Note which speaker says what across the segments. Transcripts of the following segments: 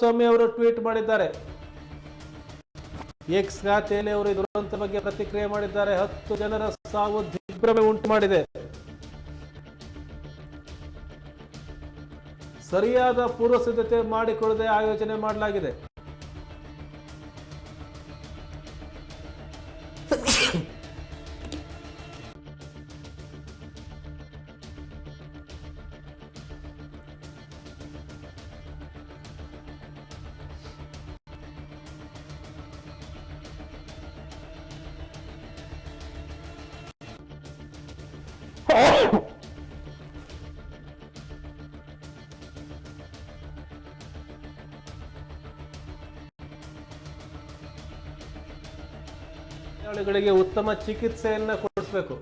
Speaker 1: ಕುಮಾರಸ್ವಾಮಿ ಅವರು ಟ್ವೀಟ್ ಮಾಡಿದ್ದಾರೆ. ಎಕ್ಸ್ ಖಾತೆಯಲ್ಲಿ ಅವರು ದುರಂತ ಬಗ್ಗೆ ಪ್ರತಿಕ್ರಿಯೆ ಮಾಡಿದ್ದಾರೆ. ಹತ್ತು ಜನರ ಸಾವು ದಿಗ್ಭ್ರಮೆ ಉಂಟು ಮಾಡಿದೆ ಸರಿಯಾದ ಪೂರ್ವ ಸಿದ್ಧತೆ ಮಾಡಿಕೊಳ್ಳದೆ ಆಯೋಜನೆ ಮಾಡಲಾಗಿದೆ. ಗಾಯಾಳುಗಳಿಗೆ ಉತ್ತಮ ಚಿಕಿತ್ಸೆಯನ್ನ ಕೊಡಿಸಬೇಕು.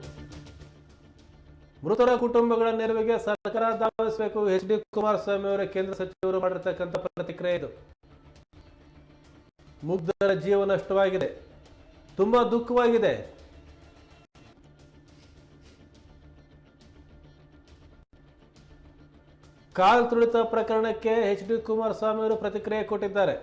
Speaker 1: ಮೃತರ ಕುಟುಂಬಗಳ ನೆರವಿಗೆ ಸರ್ಕಾರ ಧಾವಿಸಬೇಕು. ಎಚ್ ಡಿ ಕುಮಾರಸ್ವಾಮಿ ಅವರ ಕೇಂದ್ರ ಸಚಿವರು ಮಾಡಿರ್ತಕ್ಕಂಥ ಪ್ರತಿಕ್ರಿಯೆ ಇದು. ಮುಗ್ಧರ ಜೀವ ನಷ್ಟವಾಗಿದೆ. ತುಂಬಾ ದುಃಖವಾಗಿದೆ. ಕಾಲ್ ತುಳಿತ ಪ್ರಕರಣಕ್ಕೆ ಎಚ್ ಡಿ ಕುಮಾರಸ್ವಾಮಿ ಅವರು ಪ್ರತಿಕ್ರಿಯೆ ಕೊಟ್ಟಿದ್ದಾರೆ.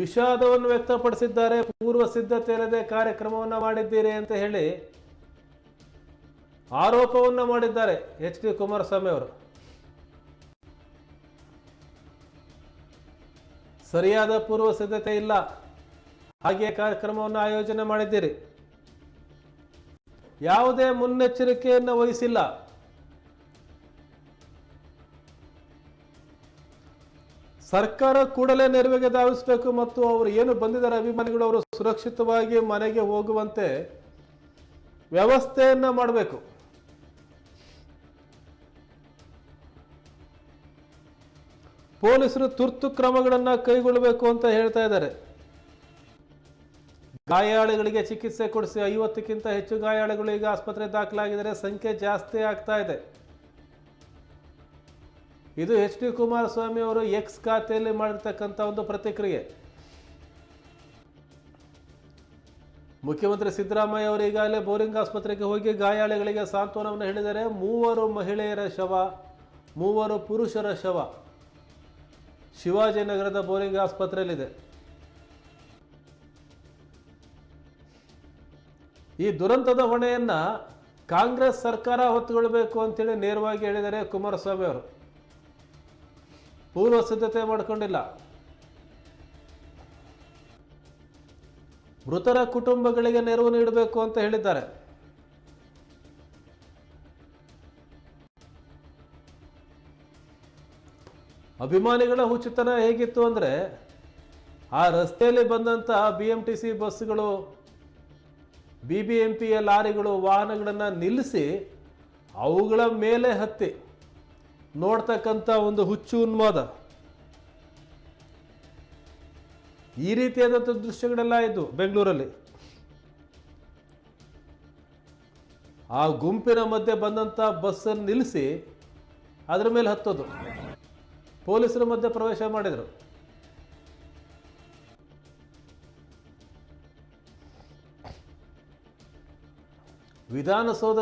Speaker 1: ವಿಷಾದವನ್ನು ವ್ಯಕ್ತಪಡಿಸಿದ್ದಾರೆ. ಪೂರ್ವ ಸಿದ್ಧತೆ ಇಲ್ಲದೆ ಕಾರ್ಯಕ್ರಮವನ್ನು ಮಾಡಿದ್ದೀರಿ ಅಂತ ಹೇಳಿ ಆರೋಪವನ್ನು ಮಾಡಿದ್ದಾರೆ ಎಚ್ ಡಿ ಕುಮಾರಸ್ವಾಮಿ ಅವರು. ಸರಿಯಾದ ಪೂರ್ವ ಸಿದ್ಧತೆ ಇಲ್ಲ. ಹಾಗೆ ಕಾರ್ಯಕ್ರಮವನ್ನು ಆಯೋಜನೆ ಮಾಡಿದ್ದೀರಿ. ಯಾವುದೇ ಮುನ್ನೆಚ್ಚರಿಕೆಯನ್ನು ವಹಿಸಿಲ್ಲ. ಸರ್ಕಾರ ಕೂಡಲೇ ನೆರವಿಗೆ ಧಾವಿಸಬೇಕು ಮತ್ತು ಅವರು ಏನು ಬಂದಿದ್ದಾರೆ ಅಭಿಮಾನಿಗಳು ಅವರು ಸುರಕ್ಷಿತವಾಗಿ ಮನೆಗೆ ಹೋಗುವಂತೆ ವ್ಯವಸ್ಥೆಯನ್ನು ಮಾಡಬೇಕು. ಪೊಲೀಸರು ತುರ್ತು ಕ್ರಮಗಳನ್ನು ಕೈಗೊಳ್ಳಬೇಕು ಅಂತ ಹೇಳ್ತಾ ಇದ್ದಾರೆ. ಗಾಯಾಳುಗಳಿಗೆ ಚಿಕಿತ್ಸೆ ಕೊಡಿಸಿ ಐವತ್ತಕ್ಕಿಂತ ಹೆಚ್ಚು ಗಾಯಾಳುಗಳು ಈಗ ಆಸ್ಪತ್ರೆ ದಾಖಲಾಗಿದ್ದರೆ ಸಂಖ್ಯೆ ಜಾಸ್ತಿ ಆಗ್ತಾ ಇದೆ. ಇದು ಎಚ್ ಡಿ ಕುಮಾರಸ್ವಾಮಿ ಅವರು ಎಕ್ಸ್ ಖಾತೆಯಲ್ಲಿ ಮಾಡಿರ್ತಕ್ಕಂಥ ಒಂದು ಪ್ರತಿಕ್ರಿಯೆ. ಮುಖ್ಯಮಂತ್ರಿ ಸಿದ್ದರಾಮಯ್ಯ ಅವರು ಈಗಾಗಲೇ ಬೋರಿಂಗ್ ಆಸ್ಪತ್ರೆಗೆ ಹೋಗಿ ಗಾಯಾಳುಗಳಿಗೆ ಸಾಂತ್ವನವನ್ನು ಹೇಳಿದರೆ ಮೂವರು ಮಹಿಳೆಯರ ಶವ, ಮೂವರು ಪುರುಷರ ಶವ ಶಿವಾಜಿನಗರದ ಬೋರಿಂಗ್ ಆಸ್ಪತ್ರೆಯಲ್ಲಿದೆ. ಈ ದುರಂತದ ಹೊಣೆಯನ್ನ ಕಾಂಗ್ರೆಸ್ ಸರ್ಕಾರ ಹೊತ್ತುಕೊಳ್ಬೇಕು ಅಂತೇಳಿ ನೇರವಾಗಿ ಹೇಳಿದರೆ ಕುಮಾರಸ್ವಾಮಿ ಅವರು. ಪೂರ್ವ ಸಿದ್ಧತೆ ಮಾಡಿಕೊಂಡಿಲ್ಲ. ಮೃತರ ಕುಟುಂಬಗಳಿಗೆ ನೆರವು ನೀಡಬೇಕು ಅಂತ ಹೇಳಿದ್ದಾರೆ. ಅಭಿಮಾನಿಗಳ ಹುಚ್ಚುತನ ಹೇಗಿತ್ತು ಅಂದರೆ ಆ ರಸ್ತೆಯಲ್ಲಿ ಬಂದಂತಹ ಬಿ ಎಂ ಟಿ ಸಿ ಬಸ್ಗಳು ಬಿ ಬಿ ಎಂ ಪಿಯ ಲಾರಿಗಳು ವಾಹನಗಳನ್ನು ನಿಲ್ಲಿಸಿ ಅವುಗಳ ಮೇಲೆ ಹತ್ತಿ ನೋಡ್ತಕ್ಕಂಥ ಒಂದು ಹುಚ್ಚು ಉನ್ಮಾದ. ಈ ರೀತಿಯಾದಂಥ ದೃಶ್ಯಗಳೆಲ್ಲ ಇದ್ದು ಬೆಂಗಳೂರಲ್ಲಿ. ಆ ಗುಂಪಿನ ಮಧ್ಯೆ ಬಂದಂಥ ಬಸ್ಸನ್ನು ನಿಲ್ಲಿಸಿ ಅದರ ಮೇಲೆ ಹತ್ತೋದು. ಪೊಲೀಸರ ಮಧ್ಯೆ ಪ್ರವೇಶ ಮಾಡಿದರು. ವಿಧಾನಸೌಧದ